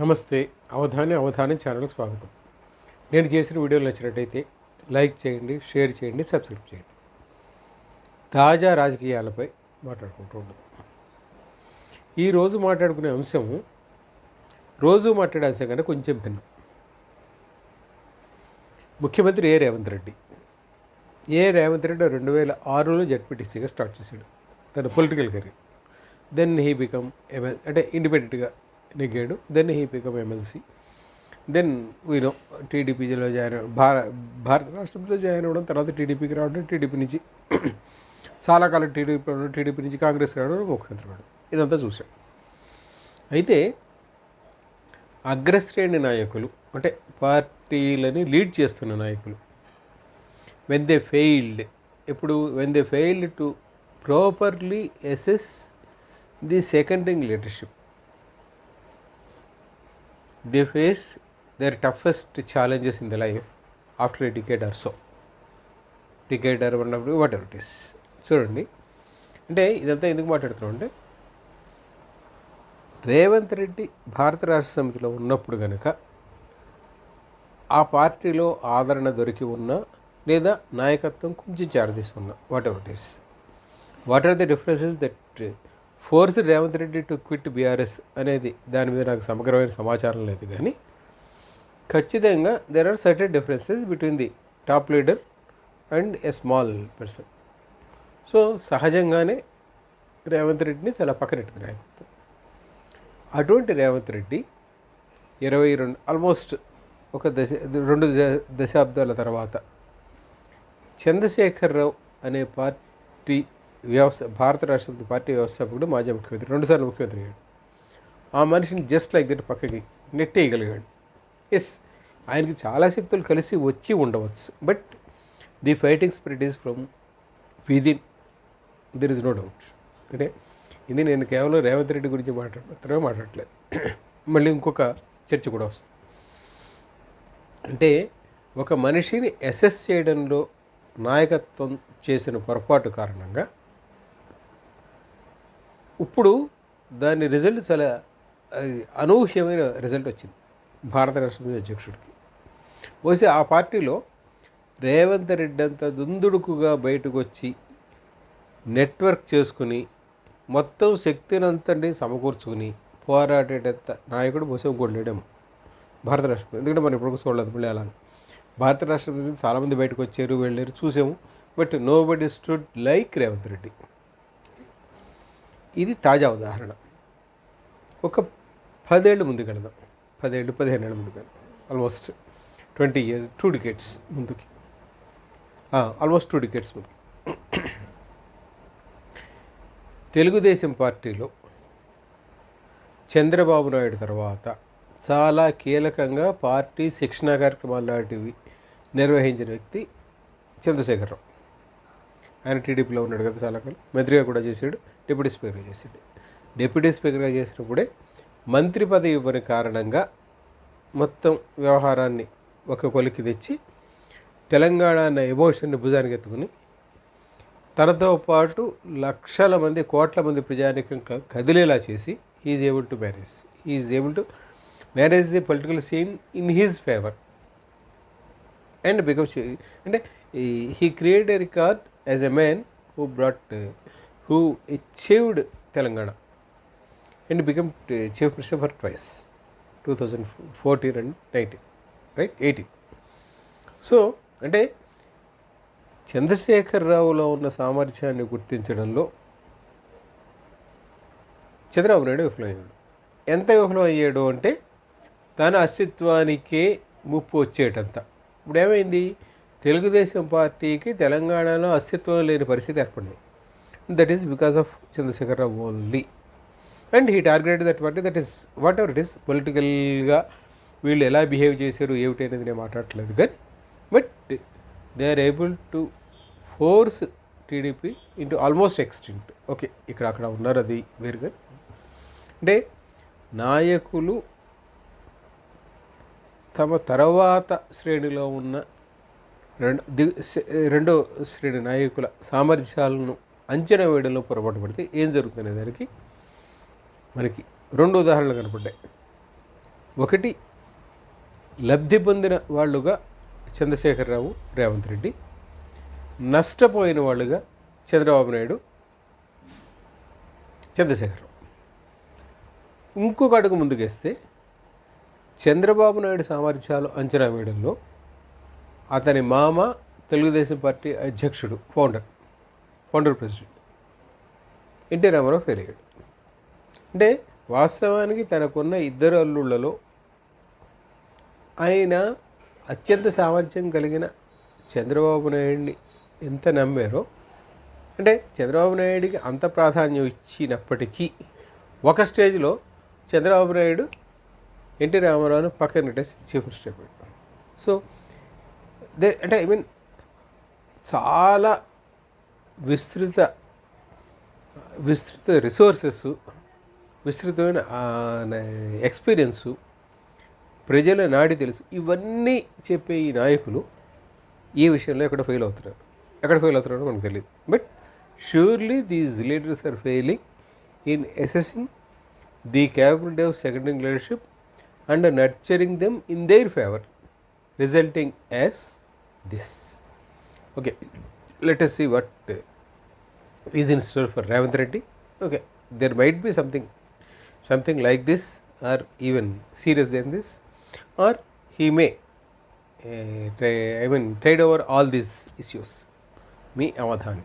నమస్తే. అవధాని అవధాని ఛానల్కి స్వాగతం. నేను చేసిన వీడియోలు నచ్చినట్టయితే లైక్ చేయండి షేర్ చేయండి సబ్స్క్రైబ్ చేయండి. తాజా రాజకీయాలపై మాట్లాడుకుంటూ ఉన్నాం ఈరోజు మాట్లాడుకునే అంశం రోజు మాట్లాడే అంశం కన్నా కొంచెం భిన్నం. ముఖ్యమంత్రి ఏ రేవంత్ రెడ్డి? ఏ రేవంత్ రెడ్డి రెండు వేల ఆరులో జడ్పీటీసీగా స్టార్ట్ చేశాడు. తన political career. Then he become అంటే ఇండిపెండెంట్గా నెగ్గాడు. Then he pick up MLC then hero టీడీపీలో జాయిన్ అవ్వడం భార భారత రాష్ట్రంలో జాయిన్ అవ్వడం తర్వాత టీడీపీకి రావడం టీడీపీ నుంచి చాలా కాలం టీడీపీ రావడం టీడీపీ నుంచి కాంగ్రెస్ రావడం ముఖ్యమంత్రి రావడం. ఇదంతా చూశాం. అయితే అగ్రశ్రేణి నాయకులు అంటే పార్టీలని లీడ్ చేస్తున్న నాయకులు వెన్ దే ఫెయిల్డ్ ఇప్పుడు when they failed to properly assess the second rung leadership they face their toughest challenges in the life after a or so decade or one whatever it is చూడండి. అంటే ఇదంతా ఎందుకు మాట్లాడుతున్నాం అంటే రేవంత్ రెడ్డి భారత రాష్ట్ర సమితిలో ఉన్నప్పుడు కనుక ఆ పార్టీలో ఆదరణ దొరికి ఉన్నా లేదా నాయకత్వం కొంచెం చేరదీసుకున్నా whatever it is what are the differences that force Revanth Reddy to quit BRS అనేది దాని మీద నాకు సమగ్రమైన సమాచారం లేదు కానీ ఖచ్చితంగా there are certain differences between the top leader and a small person so సహజంగానే రేవంత్ రెడ్డిని చాలా పక్కనెట్టింది అటువంటి రేవంత్ రెడ్డి ఇరవై రెండు ఆల్మోస్ట్ ఒక దశ రెండు దశాబ్దాల తర్వాత చంద్రశేఖరరావు అనే పార్టీ వ్యవస్థ భారత రాష్ట్ర పార్టీ వ్యవస్థాపకుడు మాజీ ముఖ్యమంత్రి రెండుసార్లు ముఖ్యమంత్రి అయ్యాడు. ఆ మనిషిని జస్ట్ లైక్ దట్ పక్కకి నెట్టేయగలిగాడు. ఎస్ ఆయనకి చాలా శక్తులు కలిసి వచ్చి ఉండవచ్చు. But the fighting spirit is from within there is no doubt అంటే ఇది నేను కేవలం రేవంత్ రెడ్డి గురించి మాట్లాడుతున్నా మాట్లాడలేదు మళ్ళీ ఇంకొక చర్చ కూడా వస్తుంది. అంటే ఒక మనిషిని అసెస్ చేయడంలో నాయకత్వం చేసిన పొరపాటు కారణంగా ఇప్పుడు దాని రిజల్ట్ చాలా అనూహ్యమైన రిజల్ట్ వచ్చింది భారత రాష్ట్రపతి అధ్యక్షుడికి. బహుశా ఆ పార్టీలో రేవంత్ రెడ్డి అంత దుందుడుకుగా బయటకు వచ్చి నెట్వర్క్ చేసుకుని మొత్తం శక్తినంతటి సమకూర్చుకుని పోరాడేటంత నాయకుడు బహుశా ఇంకోటి భారత రాష్ట్రపతి. ఎందుకంటే మనం ఇప్పుడు చూడలేదు మళ్ళీ అలా భారత రాష్ట్రపతి చాలామంది బయటకు వచ్చారు వెళ్ళారు చూసాము. But nobody stood like Revanth Reddy. ఇది తాజా ఉదాహరణ. ఒక పదేళ్ళు ముందు వెళదాం పదేళ్ళు పదిహేను ఏళ్ళు ముందుకు వెళ్దాం almost twenty years two decades ముందుకి ఆల్మోస్ట్ టూ డికెట్స్ ముందు. తెలుగుదేశం పార్టీలో చంద్రబాబు నాయుడు తర్వాత చాలా కీలకంగా పార్టీ శిక్షణా కార్యక్రమాలు లాంటివి నిర్వహించిన వ్యక్తి చంద్రశేఖరరావు. ఆయన టీడీపీలో ఉన్నాడు కదా చాలా కాలం మంత్రిగా కూడా చేశాడు డిప్యూటీ స్పీకర్గా చేశాడు. డిప్యూటీ స్పీకర్గా చేసినప్పుడే మంత్రి పదవి ఇవ్వని కారణంగా మొత్తం వ్యవహారాన్ని ఒక కొలికి తెచ్చి తెలంగాణ అన్న ఎమోషన్ని భుజానికి ఎత్తుకుని తనతో పాటు లక్షల మంది కోట్ల మంది ప్రజానికం కదిలేలా చేసి he is able to manage he is able to manage the political scene in his favour and become అంటే he create a record as a man who brought who achieved Telangana and become chief minister for twice two thousand fourteen and nineteen right eighteen so అంటే చంద్రశేఖర్ రావులో ఉన్న సామర్థ్యాన్ని గుర్తించడంలో చంద్రబాబు నాయుడు విఫలమయ్యాడు. ఎంత విఫలం అయ్యాడు అంటే తన అస్తిత్వానికే ముప్పు వచ్చేటంత. ఇప్పుడు ఏమైంది తెలుగుదేశం పార్టీకి తెలంగాణలో అస్తిత్వం లేని పరిస్థితి ఏర్పడింది. That is because of Chandrashekar Rao only and he target that party that is whatever it is పొలిటికల్గా వీళ్ళు ఎలా బిహేవ్ చేశారు ఏమిటి అనేది నేను మాట్లాడట్లేదు. కానీ but they are able to force TDP into almost extinct okay ఇక్కడ అక్కడ ఉన్నారు అది వేరుగా అంటే నాయకులు తమ తర్వాత శ్రేణిలో ఉన్న రెండు ది- రెండో శ్రేణి నాయకుల సామర్థ్యాలను అంచనా వేయడంలో పొరపాటు పడితే ఏం జరుగుతుందనే దానికి మనకి రెండు ఉదాహరణలు కనపడ్డాయి. ఒకటి లబ్ధి పొందిన వాళ్ళుగా చంద్రశేఖరరావు రేవంత్ రెడ్డి నష్టపోయిన వాళ్ళుగా చంద్రబాబు నాయుడు చంద్రశేఖరరావు. ఇంకొక అడుగు ముందుకేస్తే చంద్రబాబు నాయుడు సామర్థ్యాలు అంచనా వేయడంలో అతని మామ తెలుగుదేశం పార్టీ అధ్యక్షుడు founder founder president NT Rama Rao fail అయ్యాడు. అంటే వాస్తవానికి తనకున్న ఇద్దరు అల్లుళ్ళలో ఆయన అత్యంత సామర్థ్యం కలిగిన చంద్రబాబు నాయుడిని ఎంత నమ్మారో అంటే చంద్రబాబు నాయుడికి అంత ప్రాధాన్యం ఇచ్చినప్పటికీ ఒక స్టేజ్లో చంద్రబాబు నాయుడు ఎన్టీ రామారావును పక్కన పెట్టేసి చీఫ్ మినిస్టర్ సో దే అంటే ఐ మీన్ చాలా విస్తృత విస్తృత రిసోర్సెస్ విస్తృతమైన ఎక్స్పీరియన్సు ప్రజల నాడి తెలుసు. ఇవన్నీ చెప్పే ఈ నాయకులు ఈ విషయంలో ఎక్కడ ఫెయిల్ అవుతున్నారు? ఎక్కడ ఫెయిల్ అవుతున్నారో మనకు తెలియదు but surely these leaders are failing in assessing the capability of second rung leadership and nurturing them in their favour resulting as this. Okay, let us see what uh, is in store for Ravindra Reddy. Okay, there might be something, something like this, or even serious than this, or he may. Uh, try, I mean, trade over all these issues. Me, Avadhani.